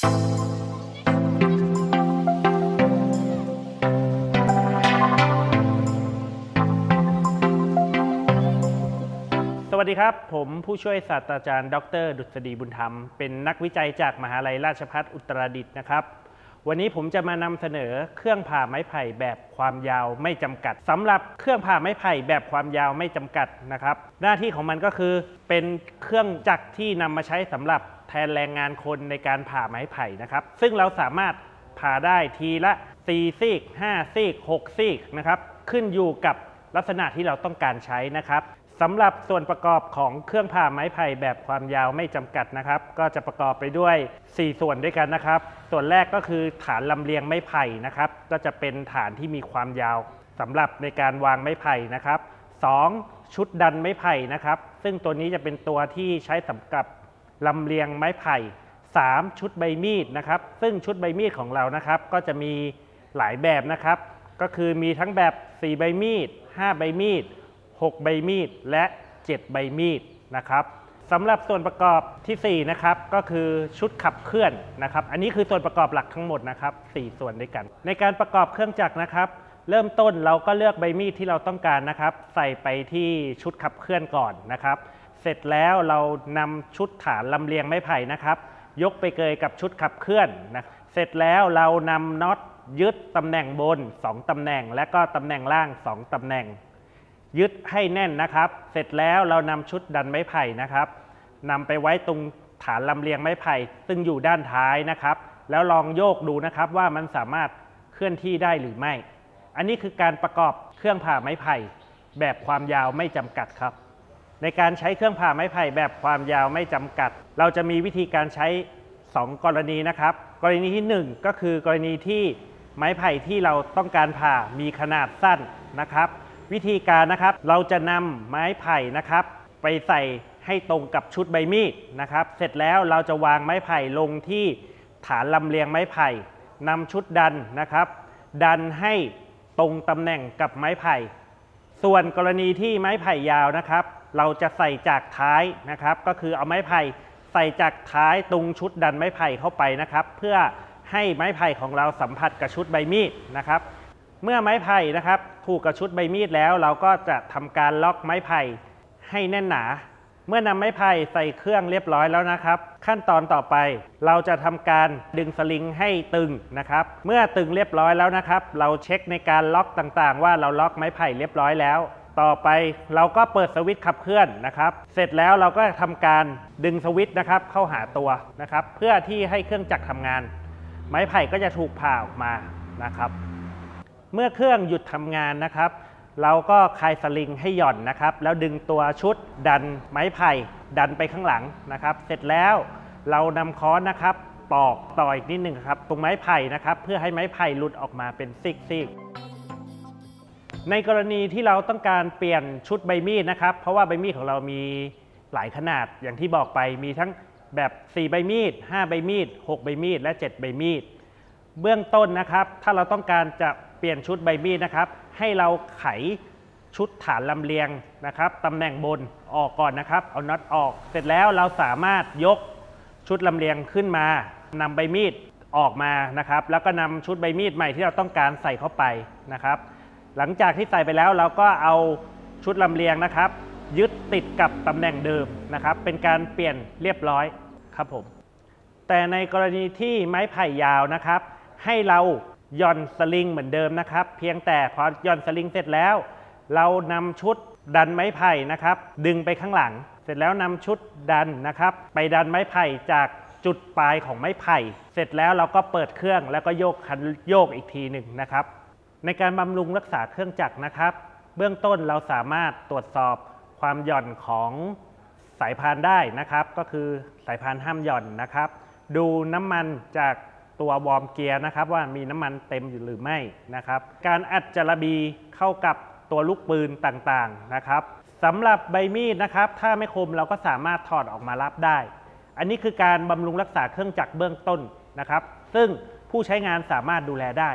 สวัสดีครับ ผมผู้ช่วยศาสตราจารย์ ดร ดุษฎีบุญธรรม เป็นนักวิจัยจากมหาลัยราชภัฏอุตรดิตถ์นะครับ วันนี้ผมจะมานำเสนอเครื่องผ่าไม้ไผ่แบบความยาวไม่จำกัดสำหรับเครื่องผ่าไม้ไผ่แบบความยาวไม่จำกัดนะครับ หน้าที่ของมันก็คือเป็นเครื่องจักรที่นำมาใช้สำหรับ แทนแรงงานคนในการผ่าไม้ไผ่นะครับ ซึ่งเราสามารถผ่าได้ทีละ4ซีก5ซีก6ซีกนะครับ ขึ้นอยู่กับลักษณะที่เราต้องการใช้นะครับสำหรับส่วนประกอบของเครื่องผ่าไม้ไผ่แบบความยาวไม่จำกัดนะครับ ก็จะประกอบไปด้วย 4 ส่วนด้วยกันนะครับ ส่วนแรกก็คือฐานลำเลียงไม้ไผ่นะครับ ก็จะเป็นฐานที่มีความยาวสำหรับในการวางไม้ไผ่นะครับ 2. ชุดดันไม้ไผ่นะครับ ซึ่งตัวนี้จะเป็นตัวที่ใช้สำหรับ ลำเลียงไม้ไผ่ 3. ชุดใบมีดนะครับ ซึ่งชุดใบมีดของเรานะครับ ก็จะมีหลายแบบนะครับ ก็คือมีทั้งแบบ 4 ใบมีด 5 ใบมีด 6 ใบมีด และ 7 ใบมีดนะครับสำหรับส่วนประกอบทีสี่ 4 นะครับ ก็คือชุดขับเคลื่อนนะครับ อันนี้คือส่วนประกอบหลักทั้งหมดนะครับ 4 ส่วนด้วยกัน ในการประกอบเครื่องจักรนะครับ เริ่มต้นเราก็เลือกใบมีดที่เราต้องการนะครับ ใส่ไปที่ชุดขับเคลื่อนก่อนนะครับ เสร็จแล้วเรานำชุดฐานลำเลียงไม้ไผ่นะครับ ยกไปเกยกับชุดขับเคลื่อนนะเสร็จแล้วเรานำน็อตยึดตำแหน่งบน 2ตำแหน่ง และก็ตำแหน่งล่าง 2ตำแหน่ง ยึดให้แน่นนะครับ เสร็จแล้วเรานำชุดดันไม้ไผ่นะครับนำไปไว้ตรงฐานลำเลียงไม้ไผ่ซึ่งอยู่ด้านท้ายนะครับ แล้วลองโยกดูนะครับว่ามันสามารถเคลื่อนที่ได้หรือไม่ อันนี้คือการประกอบเครื่องผ่าไม้ไผ่แบบความยาวไม่จำกัดครับ ในการใช้เครื่องผ่าไม้ไผ่แบบความยาวไม่จำกัด เราจะมีวิธีการใช้ 2 กรณีนะครับ กรณีที่ 1 ก็คือกรณีที่ไม้ไผ่ที่เราต้องการผ่ามีขนาดสั้นนะครับ วิธีการนะครับเราจะนำไม้ไผ่นะครับ ไปใส่ให้ตรงกับชุดใบมีดนะครับ เสร็จแล้วเราจะวางไม้ไผ่ลงที่ฐานลำเลียงไม้ไผ่นำชุดดันนะครับ ดันให้ตรงตำแหน่งกับไม้ไผ่ ส่วนกรณีที่ไม้ไผ่ยาวนะครับ เราจะใส่จากท้ายนะครับ ก็คือเอาไม้ไผ่ใส่จากท้ายตรงชุดดันไม้ไผ่เข้าไปนะครับ เพื่อให้ไม้ไผ่ของเราสัมผัสกับชุดใบมีดนะครับ เมื่อไม้ไผ่นะครับถูกกับชุดใบมีดแล้ว เราก็จะทำการล็อกไม้ไผ่ให้แน่นหนา เมื่อนำไม้ไผ่ใส่เครื่องเรียบร้อยแล้วนะครับ ขั้นตอนต่อไป เราจะทำการดึงสลิงให้ตึงนะครับ เมื่อตึงเรียบร้อยแล้วนะครับ เราเช็คในการล็อกต่างๆ ว่าเราล็อกไม้ไผ่เรียบร้อยแล้ว ต่อไปเราก็เปิดสวิตช์ขับเคลื่อนนะครับ เสร็จแล้วเราก็ทำการดึงสวิตช์นะครับเข้าหาตัวนะครับ เพื่อที่ให้เครื่องจักรทำงาน ไม้ไผ่ก็จะถูกผ่าออกมานะครับ เมื่อเครื่องหยุดทำงานนะครับ เราก็คลายสลิงให้หย่อนนะครับ แล้วดึงตัวชุดดันไม้ไผ่ดันไปข้างหลังนะครับ เสร็จแล้วเรานำค้อนนะครับตอกต่ออีกนิดหนึ่งครับ ตรงไม้ไผ่นะครับ เพื่อให้ไม้ไผ่หลุดออกมาเป็นซิกๆในกรณีที่เราต้องการเปลี่ยนชุดใบมีดนะครับ เพราะว่าใบมีดของเรามีหลายขนาดอย่างที่บอกไปมีทั้งแบบ 4 ใบมีด 5 ใบมีด 6 ใบมีด และ 7 ใบมีด เบื้องต้นนะครับ ถ้าเราต้องการจะ เปลี่ยนชุดใบมีดนะครับ ให้เราไขชุดฐานลำเลียงนะครับตำแหน่งบนออกก่อนนะครับ เอาน็อตออก เสร็จแล้วเราสามารถยกชุดลำเลียงขึ้นมานำใบมีดออกมานะครับ แล้วก็นำชุดใบมีดใหม่ที่เราต้องการใส่เข้าไปนะครับ หลังจากที่ใส่ไปแล้วเราก็เอาชุดลำเลียงนะครับ ยึดติดกับตำแหน่งเดิมนะครับ เป็นการเปลี่ยนเรียบร้อยครับผมแต่ในกรณีที่ไม้ไผ่ยาวนะครับ ให้เรา ย่อนสลิงเหมือนเดิมนะครับ เพียงแต่พอหย่อนสลิงเสร็จแล้ว เรานำชุดดันไม้ไผ่นะครับ ดึงไปข้างหลัง เสร็จแล้วนำชุดดันนะครับ ไปดันไม้ไผ่จากจุดปลายของไม้ไผ่ เสร็จแล้วเราก็เปิดเครื่องแล้วก็โยกคันโยกอีกทีหนึ่งนะครับ ในการบำรุงรักษาเครื่องจักรนะครับ เบื้องต้นเราสามารถตรวจสอบความหย่อนของสายพานได้นะครับ ก็คือสายพานห้ามหย่อนนะครับ ดูน้ำมันจาก ตัววอร์มเกียร์นะครับว่ามีน้ำมันเต็มอยู่หรือไม่นะครับ การอัดจระบีเข้ากับตัวลูกปืนต่างๆนะครับสำหรับใบมีดนะครับ ถ้าไม่คมเราก็สามารถถอดออกมารับได้ อันนี้คือการบำรุงรักษาเครื่องจักรเบื้องต้นนะครับ ซึ่งผู้ใช้งานสามารถดูแลได้